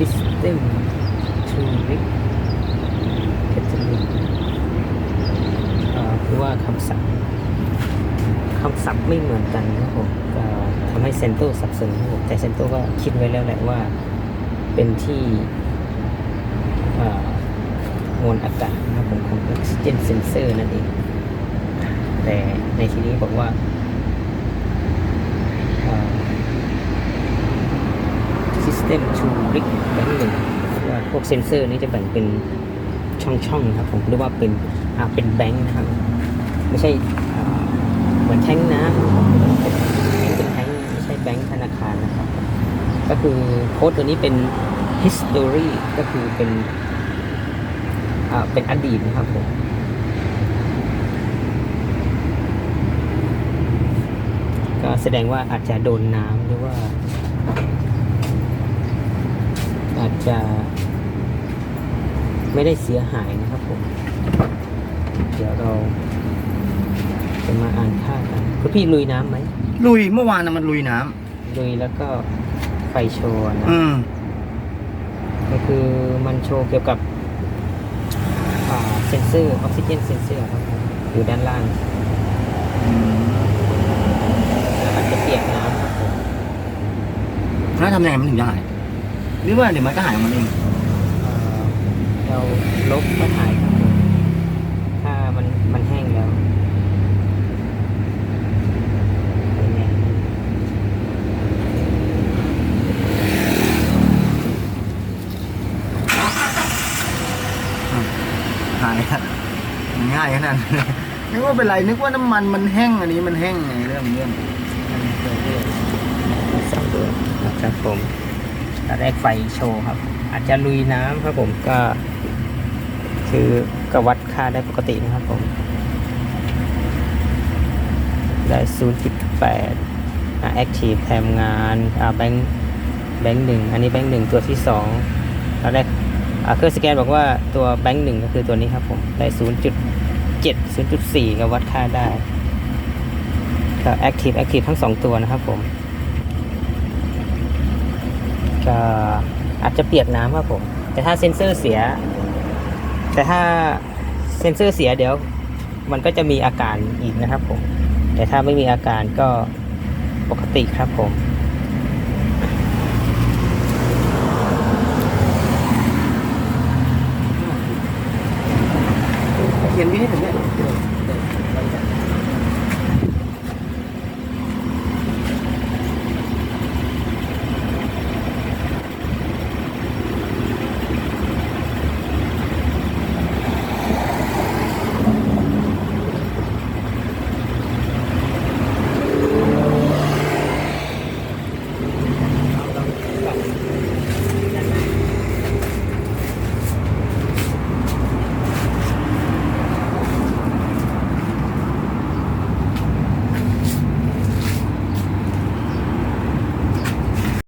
system to read Catalan อ่าคือว่าคำศัพท์คำศัพท์ไม่เหมือนกันนะครับผมทำให้เซนโตสับสนครับผมแต่เซนโตก็คิดไว้แล้วแหละว่าเป็นที่มวลอากาศนะครับผมของ oxygen sensor นั่นเองแต่ในที่นี้บอกว่าอ่า system to brick แบงค์หนึ่งว่าพวกเซนเซอร์นี้จะแบ่งเป็นช่องๆครับผมหรือว่าเป็นอ่าเป็นแบงค์นะครับ ไม่ใช่เหมือนแท้งน้ำเป็นแท้งไม่ใช่แบงค์ธนาคารนะครับ ก็คือโค้ดตัวนี้เป็น history ก็คือเป็นอ่าเป็นอดีตนะครับผมก็แสดงว่าอาจจะโดนน้ำหรือว่า จจะไม่ได้เสียหายนะครับผม เดี๋ยวเราจะมาอ่านค่ากันคุณพี่ลุยน้ำไหมลุยเมื่อวานนะมันลุยน้ำลุยแล้วก็ไฟโชว์นะอืม ก็คือมันโชว์เกี่ยวกับอ่าเซนเซอร์ออกซิเจนเซนเซอร์ครับผมอยู่ด้านล่างแล้วมันจะเปียกน้ำครับผมแล้วทำยังไงมันถึงจะหาย หรือว่าเดี๋ยวมันก็หายของมันเองอ่าเราลบก็หายครับผมถ้ามันมันแห้งแล้วเป็นไงหายครับง่ายขนาดนั้นเลยนึกว่าเป็นไรนึกว่าน้ำมันมันแห้งอันนี้มันแห้งไงเรื่องเรื่องมันเกิดเรื่องสองตัวนะครับผม ตอนแรกไฟโชว์ครับ อาจจะลุยน้ำครับผมก็ คือก็วัดค่าได้ปกตินะครับผม ได้ 0.8อะ active แทมงานอ่าแบงค์แบงค์หนึ่งอันนี้แบงค์หนึ่งตัวที่สองตอนแรกอ่าเครื่องสแกนบอกว่าตัวแบงค์หนึ่งก็คือตัวนี้ครับผม ได้ 0.7 0.4 ก็วัดค่าได้ก็ active active ทั้งสองตัวนะครับผม จะอาจจะเปียกน้ำครับผม แต่ถ้าเซ็นเซอร์เสีย แต่ถ้าเซ็นเซอร์เสียเดี๋ยว มันก็จะมีอาการอีกนะครับผม แต่ถ้าไม่มีอาการก็ปกติครับผม